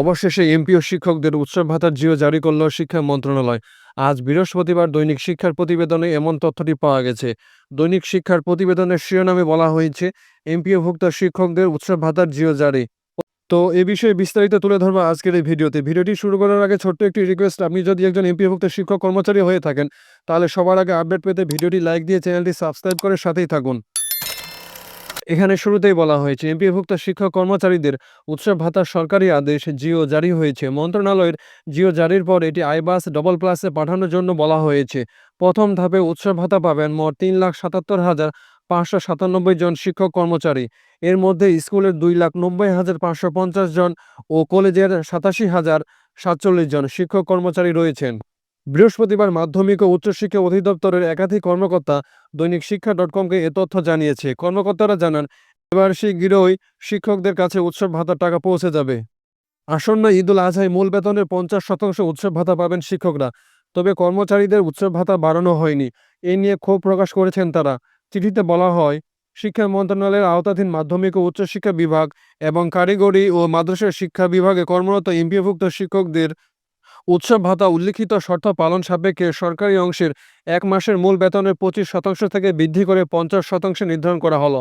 অবশেষে এমপিও শিক্ষকদের উৎসব ভাতার জিও জারি করল শিক্ষা মন্ত্রণালয়। আজ বৃহস্পতিবার দৈনিক শিক্ষার প্রতিবেদনে এমন তথ্যটি পাওয়া গেছে। দৈনিক শিক্ষার প্রতিবেদনের শিরোনামে বলা হয়েছে, এমপিওভুক্ত শিক্ষকদের উৎসব ভাতার জিও জারি। তো এ বিষয়ে বিস্তারিত তুলে ধরবো আজকের এই ভিডিওতে। ভিডিওটি শুরু করার আগে ছোট্ট একটি রিকোয়েস্ট আপনি যদি একজন এমপিওভুক্ত শিক্ষক কর্মচারী হয়ে থাকেন, তাহলে সবার আগে আপডেট পেতে ভিডিওটি লাইক দিয়ে চ্যানেলটি সাবস্ক্রাইব করে সাথেই থাকুন। এখানে শুরুতেই বলা হয়েছে, এমপিভুক্ত শিক্ষক কর্মচারীদের উৎসব ভাতা সরকারি আদেশ জিও জারি হয়েছে। মন্ত্রণালয়ের জিও জারির পর এটি আইবাস ডবল প্লাসে পাঠানোর জন্য বলা হয়েছে। প্রথম ধাপে উৎসব ভাতা পাবেন মোট তিন লাখ সাতাত্তর হাজার পাঁচশো সাতানব্বই জন শিক্ষক কর্মচারী। এর মধ্যে স্কুলের দুই লাখ নব্বই হাজার পাঁচশো পঞ্চাশ জন ও কলেজের সাতাশি হাজার সাতচল্লিশ জন শিক্ষক কর্মচারী রয়েছেন। বৃহস্পতিবার মাধ্যমিক ও উচ্চশিক্ষা অধিদপ্তরের একাধিক কর্মকর্তা দৈনিক শিক্ষা ডট কমকে এ তথ্য জানিয়েছে। কর্মকর্তারা জানান এবার শীঘ্রই শিক্ষকদের কাছে উৎসব ভাতার টাকা পৌঁছে যাবে। আসন্ন ঈদুল আজহায় মূল বেতনের পঞ্চাশ শতাংশ উৎসব ভাতা পাবেন শিক্ষকরা, তবে কর্মচারীদের উৎসব ভাতা বাড়ানো হয়নি। এ নিয়ে ক্ষোভ প্রকাশ করেছেন তারা। চিঠিতে বলা হয়, শিক্ষা মন্ত্রণালয়ের আওতাধীন মাধ্যমিক ও উচ্চশিক্ষা বিভাগ এবং কারিগরি ও মাদ্রাসা শিক্ষা বিভাগে কর্মরত এমপিওভুক্ত শিক্ষকদের উৎসব ভাতা উল্লিখিত শর্ত পালন সাপেক্ষে সরকারি অংশের এক মাসের মূল বেতনের পঁচিশ শতাংশ থেকে বৃদ্ধি করে পঞ্চাশ শতাংশ নির্ধারণ করা হলো।